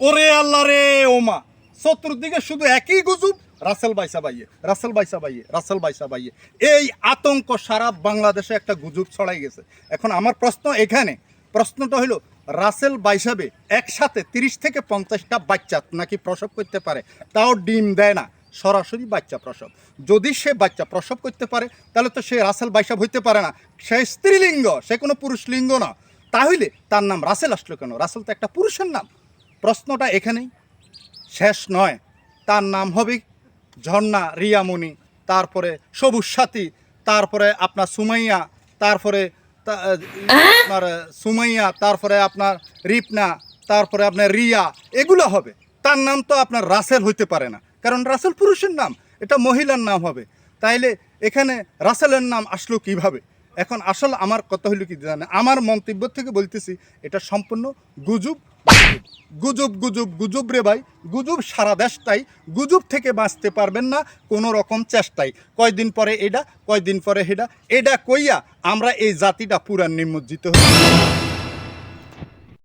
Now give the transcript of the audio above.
ওরে আল্লাহ রে ওমা চতুর্দিকে শুধু একই গুজব, রাসেল বাইসা বাইয়ে, রাসেল বাইসা বাইয়ে, রাসেল বাইসা বাইয়ে। এই আতঙ্ক সারা বাংলাদেশে একটা গুজব ছড়াই গেছে। এখন আমার প্রশ্ন এখানে, প্রশ্নটা হলো, রাসেল বাইসাবে একসাথে তিরিশ থেকে পঞ্চাশটা বাচ্চা নাকি প্রসব করতে পারে? তাও ডিম দেয় না, সরাসরি বাচ্চা প্রসব। যদি সে বাচ্চা প্রসব করতে পারে, তাহলে তো সে রাসেল বাইসাব হইতে পারে না। সে স্ত্রীলিঙ্গ, সে কোনো পুরুষ লিঙ্গ না। তাহলে তার নাম রাসেল আসলো কেন? রাসেল তো একটা পুরুষের নাম। প্রশ্নটা এখানেই। শেষ নয়। তার নাম হবে ঝর্ণা রিয়ামণি। তারপরে সবুজ সাথী। তারপরে আপনার সুমাইয়া। তারপরে আপনার সুমাইয়া। তারপরে আপনার রিপনা। তারপরে আপনার রিয়া। এগুলো হবে। তার নাম তো আপনার রাসেল হইতে পারে না। কারণ রাসেল পুরুষের নাম। এটা মহিলার নাম হবে। তাইলে এখানে রাসেলের নাম আসলো কীভাবে? এখন আসল আমার কথা হইল কি জানে আমার মন্তব্য থেকে বলতেছি, এটা সম্পূর্ণ গুজব। গুজব গুজব গুজব রে ভাই। গুজব সারা দেশটাই গুজব থেকে বাঁচতে পারবেন না কোনো রকম চেষ্টাই কয়দিন পরে এটা, কয়দিন পরে হেডা এটা কইয়া আমরা এই জাতিটা পুরা নিমজ্জিত হই।